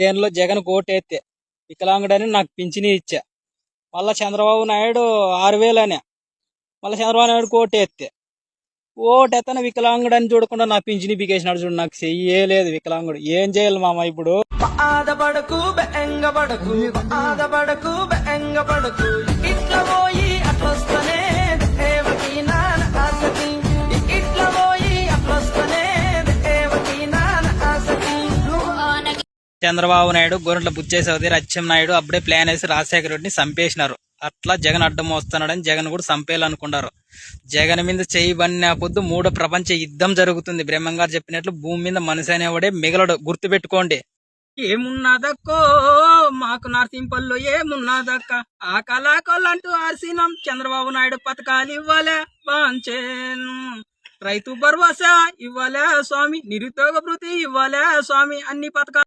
దేనిలో జగన్ కోటేస్తే వికలాంగుడని నాకు పింఛని ఇచ్చా. మళ్ళా చంద్రబాబు నాయుడు ఆరు వేలనే. మళ్ళీ చంద్రబాబు నాయుడు కోటేస్తే ఓటెత్తన వికలాంగుడని చూడకుండా నా పింఛని బిగేసినాడు చూడు నాకు చెయ్యలేదు వికలాంగుడు. ఏం చేయాలి మామ ఇప్పుడు? ఆదపడకు బెంగపడకు ఆదపడకు బెంగపడకు. చంద్రబాబు నాయుడు గొర్రెల బుచ్చే చౌదరి నాయుడు అప్పుడే ప్లాన్ వేసి రాజశేఖర రెడ్డిని చంపేసినారు. అట్లా జగన్ అడ్డం వస్తున్నాడని జగన్ కూడా చంపేయాలనుకున్నారు. జగన్ మీద చేయబడిన పొద్దు మూడో ప్రపంచ యుద్ధం జరుగుతుంది. బ్రహ్మం గారు చెప్పినట్లు భూమి మీద మనిషి అనేవాడే మిగలడు. గుర్తు పెట్టుకోండి ఏమున్నదక్కో? మాకు నరసింపల్లో ఏమున్నదక్క? ఆ కళాకొల్లంటూ ఆసీనం చంద్రబాబు నాయుడు పథకాలు ఇవ్వలే. బాంచేను రైతు భరోసా ఇవ్వలే స్వామి. నిరుద్యోగ భృతి ఇవ్వాలే స్వామి. అన్ని పథకాలు